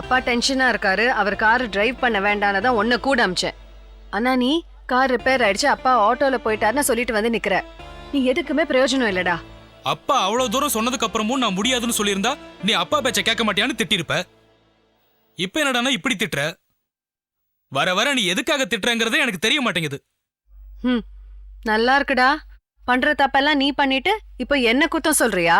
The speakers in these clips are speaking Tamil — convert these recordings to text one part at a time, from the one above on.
அப்பா டென்ஷனா இருக்காரு. அவர் கார் டிரைவ் பண்ண வேண்டான்னு தான் ஒன்னு கூட அமிச்சேன். ஆனா நீ கார் ரிப்பேர் ஆயிடுச்சு. அப்பா ஆட்டோல போயிட்டாருன்னு சொல்லிட்டு வந்து நிக்கிற. நீ எதுக்குமே பிரயோஜனம் இல்லடா. அப்பா அவ்வளவு தூரம் சொன்னதுக்கு அப்புறமும் நான் முடியாதுன்னு சொல்லியிருந்தா நீ அப்பா பேச்ச கேட்க மாட்டியான்னு திட்டிருப்ப. இப்ப என்னடான்னா இப்படி திட்டுற? வர வர நீ எதுக்காக திட்டுறங்கிறதே எனக்கு தெரிய மாட்டேங்குது. ம் நல்லா இருக்குடா. பண்ற தப்பெல்லாம் நீ பண்ணிட்டு இப்போ என்ன குத்தம் சொல்றியா?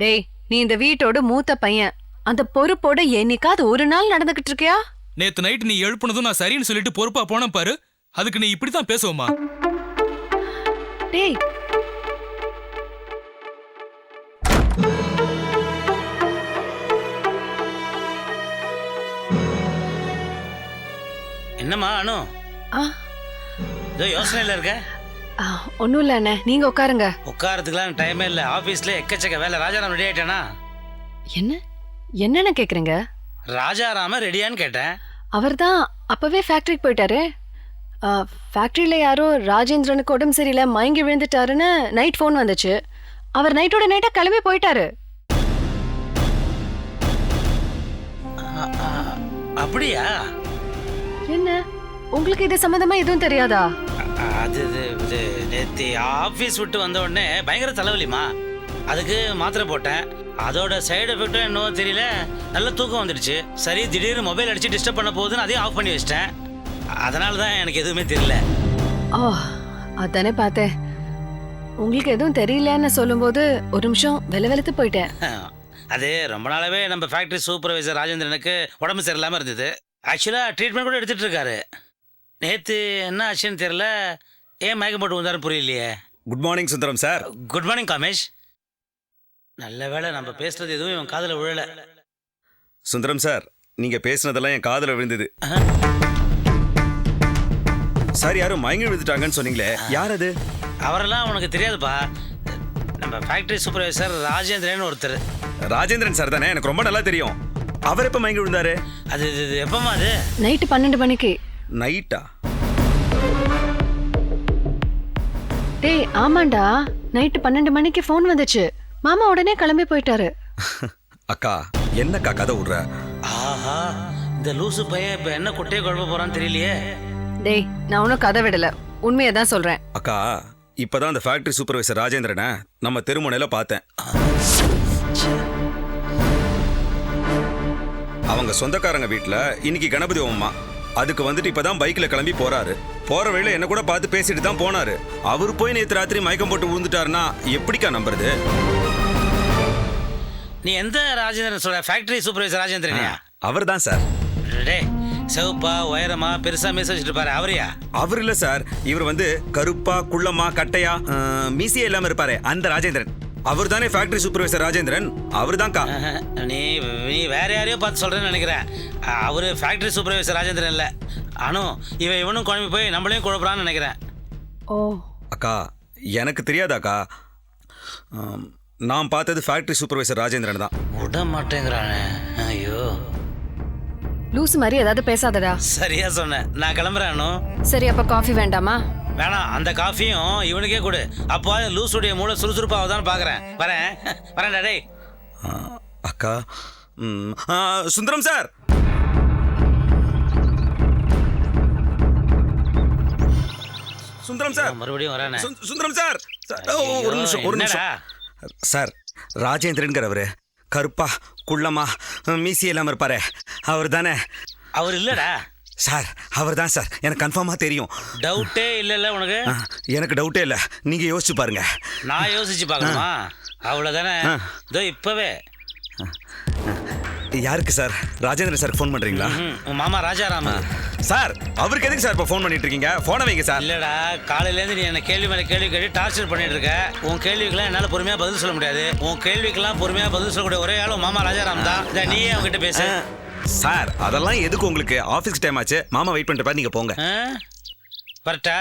டேய் நீ இந்த வீட்டோட மூத்த பையன். அந்த பொறுப்போட என்னைக்காவது ஒரு நாள் நடந்துகிட்டு இருக்கியா? நேத்து நைட் நீ எழுப்புனதும் நான் சரின்னு சொல்லிட்டு பொறுப்பா போன பாரு. அதுக்கு நீ இப்படித்தான் பேசுவோமா? டேய். என்னம்மா அனு? ஆ. ஏதோ யோசனையில் இருக்க? ஒண்ணும் இல்ல அண்ணே. நீங்க உட்காருங்க. உட்காரத்துக்குலாம் டைமே இல்லை. ஆஃபீஸில் எக்கச்சக்க வேலை. ராஜாராம் ரெடி ஆயிட்டானா? என்ன? என்னன்னு கேக்குறீங்க? ராஜாராம ரெடியான்னு கேட்டேன். அவர்தான் அப்பவே ஃபேக்டரிக்கு போயிட்டாரு. ஃபேக்டரியில யாரோ ராஜேந்திரனுக்கு உடம்பு சரியில்லை மயங்கி விழுந்துட்டாருன்னு நைட் ஃபோன் வந்துச்சு. அவர் நைட்டோட நைட்டா கிளம்பி போயிட்டாரு. அப்படியா? என்ன? உங்களுக்கு இது சம்பந்தமா எதுவும் தெரியாதா? அது நேற்று ஆஃபீஸ் விட்டு வந்த உடனே பயங்கர தலைவலிமா அதுக்கு மாத்திரை போட்டேன். அதோட சைடு எஃபெக்டும் என்னவோ தெரியல. நல்ல தூக்கம் வந்துடுச்சு. சரி திடீர்னு மொபைல் அடிச்சு டிஸ்டர்ப் பண்ண போகுதுன்னு அதையும் ஆஃப் பண்ணி வச்சிட்டேன். அதனால தான் எனக்கு எதுவுமே தெரியல. ஓ அதானே பார்த்தேன். உங்களுக்கு எதுவும் தெரியலன்னு சொல்லும்போது ஒரு நிமிஷம் வெல வெளுத்து போயிட்டேன் அது ரொம்ப நாளாவே நம்ம ஃபேக்டரி சூப்பர்வைசர் ராஜேந்திரனுக்கு உடம்பு சரியில்லாமல் இருந்தது. ஆக்சுவலாக ட்ரீட்மெண்ட் கூட எடுத்துட்டு இருக்காரு. நேற்று என்ன ஆச்சுன்னு தெரியல. ஏன் மயக்கம் போட்டு வந்தாருன்னு புரியலையே. Good morning Sundaram sir good morning Kamesh. நல்ல வேளை நம்ம பேசுறது எதுவும் இவன் காதில் விழல. சுந்தரம் சார் நீங்க பேசுனதெல்லாம் என் காதுல விழுந்தது. சார் யாரும் மயங்கி விழுந்துட்டாங்கன்னு சொன்னீங்களே யார் அது? அவரெல்லாம் உனக்கு தெரியாதுப்பா. நம்ம ஃபேக்டரி சூப்பர்வைசர் ராஜேந்திரன் ஒருத்தர். ராஜேந்திரன் சார் தானே? எனக்கு ரொம்ப நல்லா தெரியும். அவர் எப்ப மயங்கி விழுந்தாரு? அது இது- இது எப்பமா அது? நைட்டு பன்னெண்டு மணிக்கு. நைட்டா டேய் ஆமாண்டா. நைட்டு பன்னெண்டு மணிக்கு ஃபோன் வந்துச்சு. மாமா உடனே கிளம்பி போயிட்டாரு. அக்கா என்னக்கா கதை விடுற? ஆஹா இந்த லூசு பையன் இப்போ என்ன குட்டையை குழப்ப போறான்னு தெரியலையே. டேய் நான் ஒன்றும் கதை விடல. உண்மையை தான் சொல்றேன். அக்கா இப்பதான் அந்த ஃபேக்டரி சூப்பர்வைசர் ராஜேந்திரனை நம்ம தெருமுனையில பார்த்தேன். அவங்க சொந்தக்காரங்க வீட்ல இன்னைக்கு கணபதி ஹோமமா அதுக்கு வந்துட்டு இப்பதான் பைக்ல கிளம்பி போறாரு. போற வழியில என்ன கூட பார்த்து பேசிட்டு தான் போனாரு. அவர் போய் நேத்து ராத்திரி மயக்கம் போட்டு விழுந்துட்டாருன்னா எப்படிக்கா நம்புறது? நீ எந்த ராஜேந்திரன் சொல்ற? ஃபேக்டரி சூப்பர்வைசர் ராஜேந்திரனியா அவர் தான் சார். டேய் சிவப்பா உயரமா பெருசா மீச வச்சுட்டு பாரு அவரையா? அவர் இல்ல சார். இவர் வந்து கருப்பா குள்ளமா கட்டையா அஹ், மீசியே இல்லாம இருப்பாரு. அந்த ராஜேந்திரன். அவர் தானே ஃபேக்டரி சூப்பர்வைசர் ராஜேந்திரன்? அவர் தான்க்கா நீ நீ வேற யாரையோ பார்த்து சொல்றேன்னு நினைக்கிறேன். அஹ், அவரு ஃபேக்டரி சூப்பர்வைசர் ராஜேந்திரன் இல்ல. அனு இவன் இவனும் குழம்பி போய் நம்மளையும் குழப்பறான்னு நினைக்கிறேன். ஓ. அக்கா எனக்கு தெரியாதாக்கா ஆம், நான் பார்த்தது ஃபேக்டரி சூப்பர்வைசர் ராஜேந்திரன் தான். விட மாட்டேங்கிறானே ஐயோ. லூசு மாதிரி ஏதாவது பேசாதடா. சரியா சொன்னேன் நான் கிளம்புறேன் சரி அப்ப காஃபி வேண்டாமா? வேணாம் அந்த காஃபியும் இவனுக்கே கொடு. அப்போ லூசுடைய மூளை சுறுசுறுப்பாக பார்க்குறேன் வரேன். வரேன்டா டேய். ஆ, அக்கா சுந்தரம் சார். சுந்தரம் சார். மறுபடியும் வரானே. சுந்- சுந்தரம் சார். ஒரு நிமிஷம் ஒரு? நிமிஷம். சார் ராஜேந்திரன்கிறவரு கருப்பா குள்ளமா மீசி இல்லாம இருப்பாரு. அவர் தானே? அவர் இல்லடா. சார் அவர் தான் சார். எனக்கு கன்ஃபார்மாக தெரியும். டவுட்டே இல்லைல்ல உனக்கு? எனக்கு டவுட்டே இல்லை. நீங்க யோசிச்சு பாருங்க. நான் யோசிச்சு பார்க்கணுமா? அவ்வளோதானே ஆ. இதோ இப்பவே. யாருக்கு சார்? ராஜேந்திரன் சார் ஃபோன் பண்றீங்களா? உன் மாமா ராஜாராம. சார் அவருக்கு எதுக்கு சார் இப்போ ஃபோன் பண்ணிட்டு இருக்கீங்க ஃபோனை வைங்க சார். இல்லடா காலையிலேருந்து நீ என்ன கேள்வி மேலே கேள்வி கேட்டு டார்ச்சர் பண்ணிட்டு இருக்க உன் கேள்விக்கெல்லாம் என்னால் பொறுமையாக பதில் சொல்ல முடியாது. உன் கேள்விக்கெல்லாம் பொறுமையாக பதில் சொல்லக்கூடிய ஒரே ஆள் உன் மாமா ராஜாராம் தான். இந்த நீயே அவங்ககிட்ட பேசு. சார் அதெல்லாம் எதுக்கு உங்களுக்கு? ஆஃபீஸ்க்கு டைம் ஆச்சு. மாமா வெயிட் பண்ணிட்டு நீங்க போங்க? வரட்டா?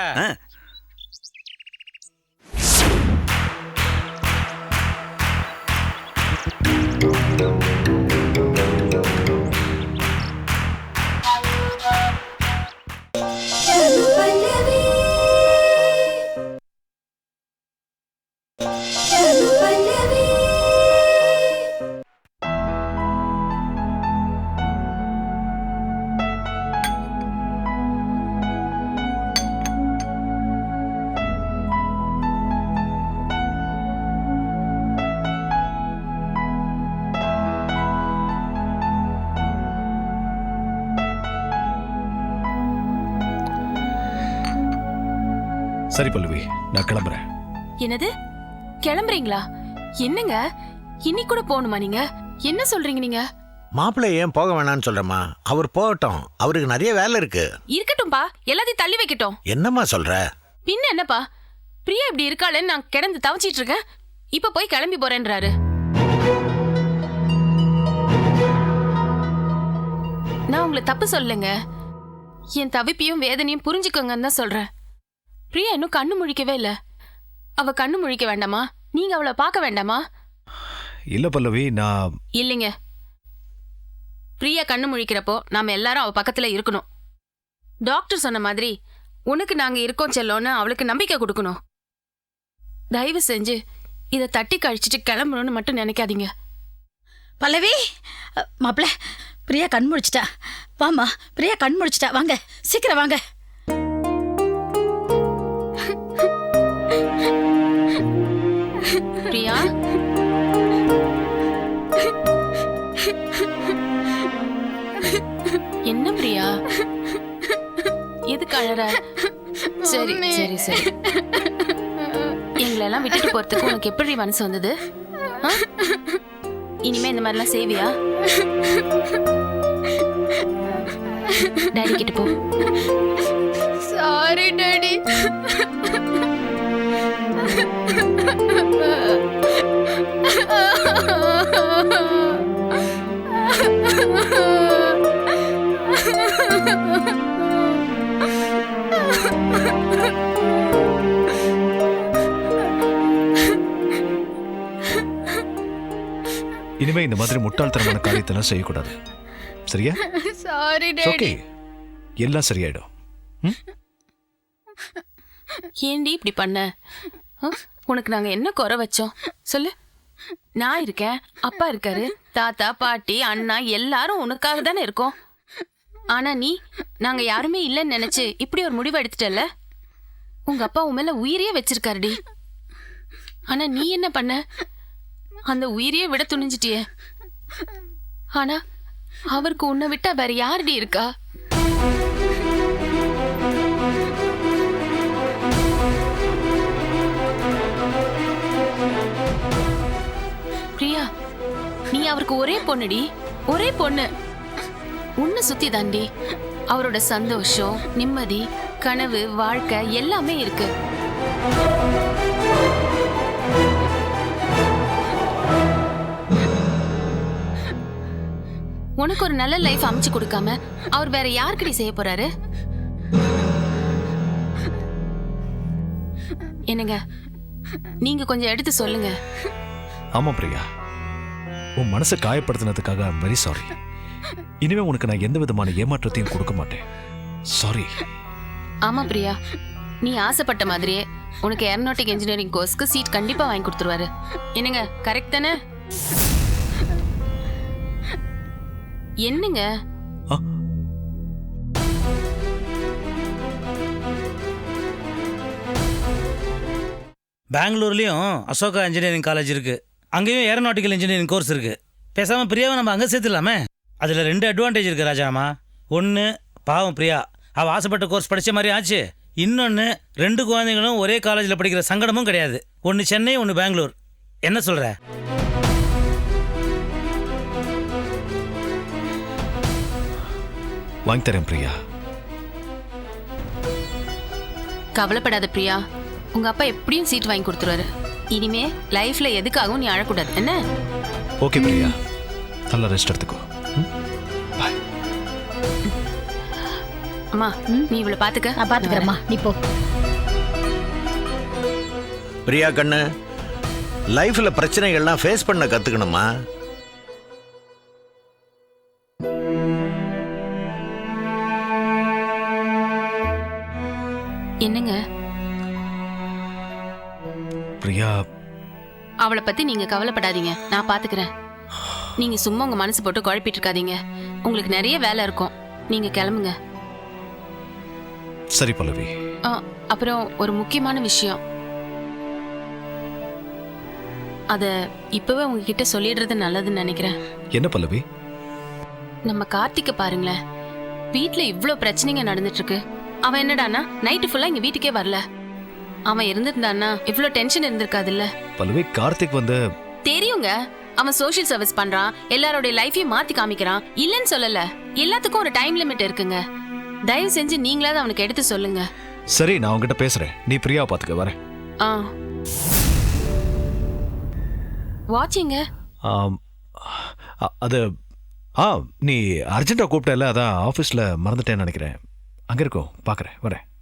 சரி பல்லவி நான் கிளம்புறேன். என்னது? கிளம்புறீங்களா? என்னங்க? இன்னைக்கு கூட போகணுமா நீங்க? என்ன சொல்றீங்க நீங்க? மாப்பிள்ளை ஏன் போக வேணாம்னு சொல்றமா அவர் போகட்டும். அவருக்கு நிறைய வேலை இருக்கு. இருக்கட்டும்பா. எல்லாத்தையும் தள்ளி வைக்கட்டும். என்னம்மா சொல்ற? பின்ன என்னப்பா? பிரியா இப்படி இருக்காளேன்னு நான் கிடந்து தவச்சிட்டு இருக்கேன். இப்ப போய் கிளம்பி போறேன்றாரு. நான் உங்களை தப்பு சொல்லலைங்க. என் தவிப்பையும் வேதனையும் புரிஞ்சுக்கோங்கன்னு தான் சொல்றேன். பிரியா இன்னும் கண்ணு முழிக்கவே இல்ல. அவ கண்ணு முழிக்க வேண்டாமா? நீங்க அவளை பார்க்க வேண்டாமா? இல்ல பல்லவி நான் இல்லைங்க. பிரியா கண்ணு முழிக்கிறப்போ நாம எல்லாரும் அவ பக்கத்துல இருக்கணும். டாக்டர் சொன்ன மாதிரி உனக்கு நாங்க இருக்கோம் செல்லோன்னு அவளுக்கு நம்பிக்கை கொடுக்கணும். தயவு செஞ்சு இதை தட்டி கழிச்சிட்டு கிளம்பணும்னு மட்டும் நினைக்காதீங்க. பல்லவி மாப்பிள்ள பிரியா கண் முழிச்சிட்டா. வாமா பிரியா கண் முழிச்சிட்டா. வாங்க சீக்கிரம் வாங்க. பிரியா என்ன பிரியா? எதுக்கு அழற? சரி சரி சரி. எங்களெல்லாம் விட்டுட்டு போறதுக்கு உனக்கு எப்படி மனசு வந்தது? இனிமே இந்த மாதிரிலாம் செய்வியா? டாடி கிட்ட போ. சாரி டாடி இனிமே இந்த மாதிரி முட்டாள்தனமான காரியத்தெல்லாம் செய்யக்கூடாது. சரியா? சாரி ஓகே எல்லாம் சரியாயிடும். ஏண்டி இப்படி பண்ண? உனக்கு நாங்க என்ன குறை வச்சோம்? சொல்லு. நான் இருக்கேன். அப்பா இருக்காரு. தாத்தா பாட்டி அண்ணா எல்லாரும் உனக்காக தானே இருக்கோம். ஆனா நீ நாங்க யாருமே இல்லைன்னு நினைச்சு இப்படி ஒரு முடிவு எடுத்துட்டல உங்க அப்பா உன் மேல உயிரையே வச்சிருக்காருடி. ஆனா நீ என்ன பண்ண? அந்த உயிரையே விட துணிஞ்சிட்டியே. ஆனா அவருக்கு உன்னை விட்டா வேற யாருடி இருக்கா? அவருக்கு ஒரே பொண்ணுடி. ஒரே பொண்ணு. உன்னை சுத்தி தாண்டி அவரோட சந்தோஷம் நிம்மதி கனவு வாழ்க்கை எல்லாமே இருக்கு. உனக்கு ஒரு நல்ல லைஃப் அமைச்சு கொடுக்காம அவர் வேற யாருக்கடி செய்ய போறாரு? என்னங்க நீங்க கொஞ்சம் எடுத்து சொல்லுங்க. ஆமா பிரியா. உன் மனசை காயப்படுத்தினதுக்காக ஐம் வெரி சாரி இனிமே உனக்கு நான் எந்த விதமான ஏமாற்றத்தையும் கொடுக்க மாட்டேன். சாரி ஆமா பிரியா. நீ ஆசைப்பட்ட மாதிரியே உனக்கு ஏரோநாட்டிக் இன்ஜினியரிங் கோர்ஸ்க்கு சீட் கண்டிப்பா வாங்கி கொடுத்துருவாரு. என்னங்க கரெக்ட் தானே? என்னங்க? பெங்களூர்லேயும் அசோகா இன்ஜினியரிங் காலேஜ் இருக்கு. அங்கேயும் ஏரோநாட்டிக்கல் இன்ஜினியரிங் கோர்ஸ் இருக்கு. பேசாமல் பிரியாவை நம்ம அங்கே சேர்த்துலாமே அதில் ரெண்டு அட்வான்டேஜ் இருக்கு ராஜாமா. ஒன்று பாவம் பிரியா. அவள் ஆசைப்பட்ட கோர்ஸ் படித்த மாதிரி ஆச்சு. இன்னொன்று ரெண்டு குழந்தைங்களும் ஒரே காலேஜில் படிக்கிற சங்கடமும் கிடையாது. ஒன்று சென்னை ஒன்று பெங்களூர். என்ன சொல்கிற வாங்கி தரேன் பிரியா. கவலைப்படாத பிரியா. உங்க அப்பா எப்படியும் சீட் வாங்கி கொடுத்துருவாரு. இனிமே லைஃப்ல எதுக்காகவும் நீ அழக்கூடாது. என்ன? ஓகே பிரியா. நல்லா ரெஸ்ட் எடுத்துக்கோ. பாய் அம்மா நீ இவளை பாத்துக்க. நான் பாத்துக்கிறேம்மா நீ போ. பிரியா கண்ணு லைஃப்ல பிரச்சனைகள்லாம் ஃபேஸ் பண்ண கத்துக்கணுமா? அவளை பத்தி நீங்க கவலைப்படாதீங்க. நான் பாத்துக்கிறேன். நீங்க சும்மா உங்க மனசு போட்டு குழப்பிட்டு இருக்காதீங்க உங்களுக்கு நிறைய வேலை இருக்கும். நீங்க கிளம்புங்க. சரி பல்லவி. அப்புறம் ஒரு முக்கியமான விஷயம். அத இப்பவே உங்ககிட்ட சொல்லிடுறது நல்லதுன்னு நினைக்கிறேன். என்ன பல்லவி? நம்ம கார்த்திக்க பாருங்களேன். வீட்ல இவ்ளோ பிரச்சனைங்க நடந்துட்டு இருக்கு. அவன் என்னடானா நைட்டு ஃபுல்லா இங்க வீட்டுக்கே வரல. அவன் இருந்திருந்தான்னா இவ்ளோ டென்ஷன் இருந்திருக்காதுல்ல? பல்லவி கார்த்திக் வந்து தெரியுங்க. அவன் சோஷியல் சர்வீஸ் பண்றான். எல்லாரோட லைஃபையும் மாத்தி காமிக்கிறான். இல்லைன்னு சொல்லல. எல்லாத்துக்கும் ஒரு டைம் லிமிட் இருக்குங்க. தயவு செஞ்சு நீங்களாவது அவனுக்கு எடுத்து சொல்லுங்க. சரி நான் அவங்ககிட்ட பேசுறேன். நீ பிரியா பாத்துக்க வரேன். ஆ. வாட்சிங்க ஆம், அ- அது ஆ நீ அர்ஜென்ட்டாக கூப்பிட்டல அதான் ஆஃபீஸில் மறந்துட்டேன்னு நினைக்கிறேன். அங்கே இருக்கோம் பார்க்குறேன் வரேன்.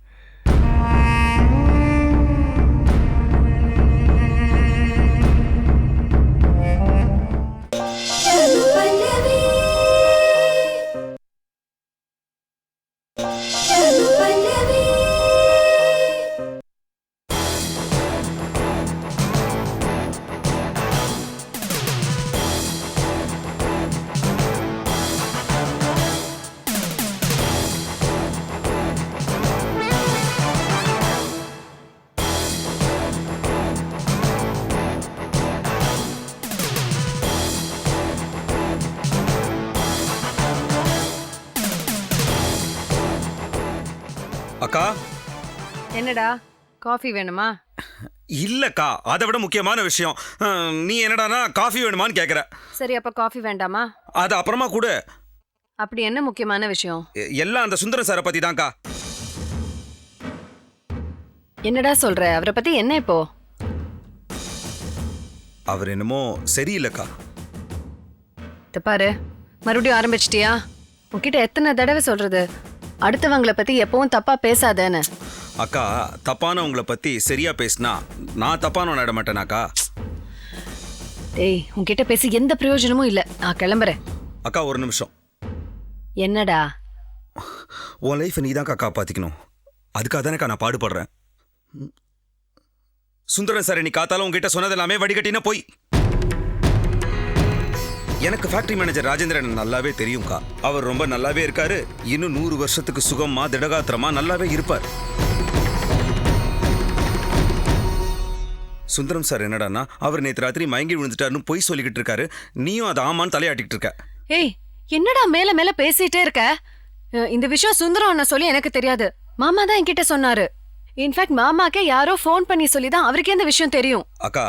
அக்கா என்னடா? காஃபி வேணுமா? இல்லக்கா அதை விட முக்கியமான விஷயம். நீ என்னடானா காஃபி வேணுமான்னு கேக்குற. சரி அப்ப காஃபி வேண்டாமா? அது அப்புறமா கூட. அப்படி என்ன முக்கியமான விஷயம்? எல்லாம் அந்த சுந்தரம் சாரை பத்தி தான்க்கா என்னடா சொல்ற? அவரை பத்தி என்ன இப்போ? அவர் என்னமோ சரியில்லைக்கா. பாரு மறுபடியும் ஆரம்பிச்சிட்டியா? உன்கிட்ட எத்தனை தடவை சொல்றது? அடுத்தவங்கள பத்தி எப்பவும் தப்பா பேசாதேன்னு. அக்கா தப்பானவங்கள பத்தி சரியா பேசினா நான் தப்பானவன் ஆயிட மாட்டேனாக்கா டேய் உன்கிட்ட பேசி எந்த பிரயோஜனமும் இல்ல. நான் கிளம்புறேன். அக்கா ஒரு நிமிஷம். என்னடா? உன் லைஃப்பை நீ தான் காப்பாத்திக்கணும். அதுக்காக தானேக்கா நான் பாடுபடுறேன். ம். சுந்தரம் சார் நீ காத்தாலும் உங்ககிட்ட சொன்னது எல்லாமே வடிகட்டினா போய். எனக்கு ஃபேக்டரி மேனேஜர் ராஜேந்திரன் நல்லாவே தெரியும்க்கா. அவர் ரொம்ப நல்லாவே இருக்காரு. இன்னும் நூறு வருஷத்துக்கு சுகமா திடகாத்திரமா நல்லாவே இருப்பார். சுந்தரம் சார் என்னடான்னா அவர் நேற்று ராத்திரி மயங்கி விழுந்துட்டாருன்னு பொய் சொல்லிக்கிட்டு இருக்காரு. நீயும் அதை ஆமான்னு தலையாட்டிக்கிட்டு இருக்க. ஏய் என்னடா மேல மேல பேசிட்டே இருக்க? இந்த விஷயம் சுந்தரம் அண்ணா சொல்லி எனக்கு தெரியாது. மாமா தான் என்கிட்ட சொன்னாரு. இன்ஃபேக்ட் மாமாக்கே யாரோ ஃபோன் பண்ணி சொல்லி தான் அவருக்கே இந்த விஷயம் தெரியும். அக்கா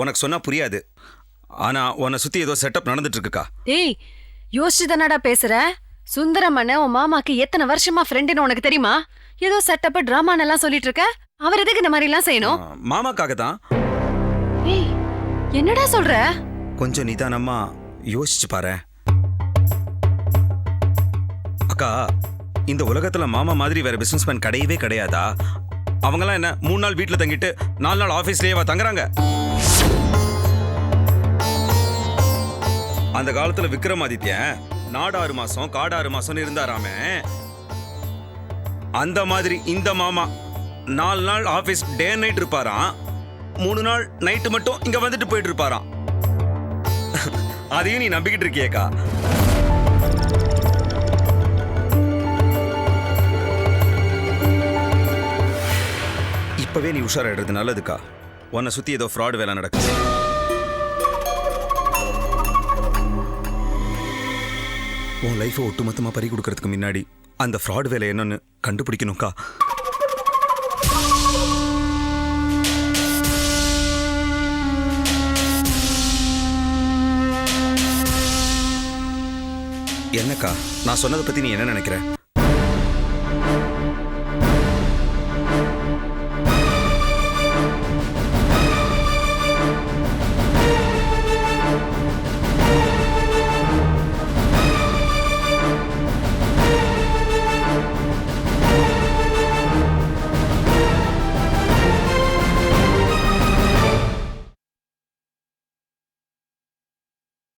உனக்கு சொன்னா புரியாது. ஆனா உன்னை சுத்தி ஏதோ செட்டப் நடந்துட்டு இருக்குக்கா டேய் யோசிச்சு தானடா பேசுற? சுந்தரம் அண்ணன் உன் மாமாக்கு எத்தனை வருஷமா ஃப்ரெண்டுன்னு உனக்கு தெரியுமா? ஏதோ செட்டப் டிராமான்னு எல்லாம் சொல்லிட்டு இருக்க அவர் எதுக்கு இந்த மாதிரி எல்லாம் செய்யணும்? மாமாக்காக தான் ஏய் என்னடா சொல்ற? கொஞ்சம் நிதானமா யோசிச்சு பாரு. அக்கா இந்த உலகத்துல மாமா மாதிரி வேற பிசினஸ் மேன் கிடையவே கிடையாதா? அவங்கெல்லாம் என்ன மூணு நாள் வீட்ல தங்கிட்டு நாலு நாள் ஆபீஸ்லயே தங்குறாங்க. அந்த காலத்துல விக்ரமாதித்யன் நாடாறு மாசம் காடாறு மாசம் இருந்தாராமே. அந்த மாதிரி இந்த மாமா நாலு நாள் ஆபீஸ் டே நைட் இருப்பாராம். மூணு நாள் நைட்டு மட்டும் இங்க வந்துட்டு போயிட்டு இருப்பாராம் அதையும் நீ நம்பிக்கிட்டு இருக்கியேக்கா. இப்பவே நீ உஷாராயிடுறது நல்லதுக்கா. உன்னை சுத்தி ஏதோ ஃப்ராட் வேலை நடக்குது. உன் லைஃபை ஒட்டுமொத்தமாக பறி கொடுக்கறதுக்கு முன்னாடி அந்த ஃப்ராட் வேலை என்னன்னு கண்டுபிடிக்கணும்க்கா. என்னக்கா? நான் சொன்னதை பற்றி நீ என்ன நினைக்கிறேன்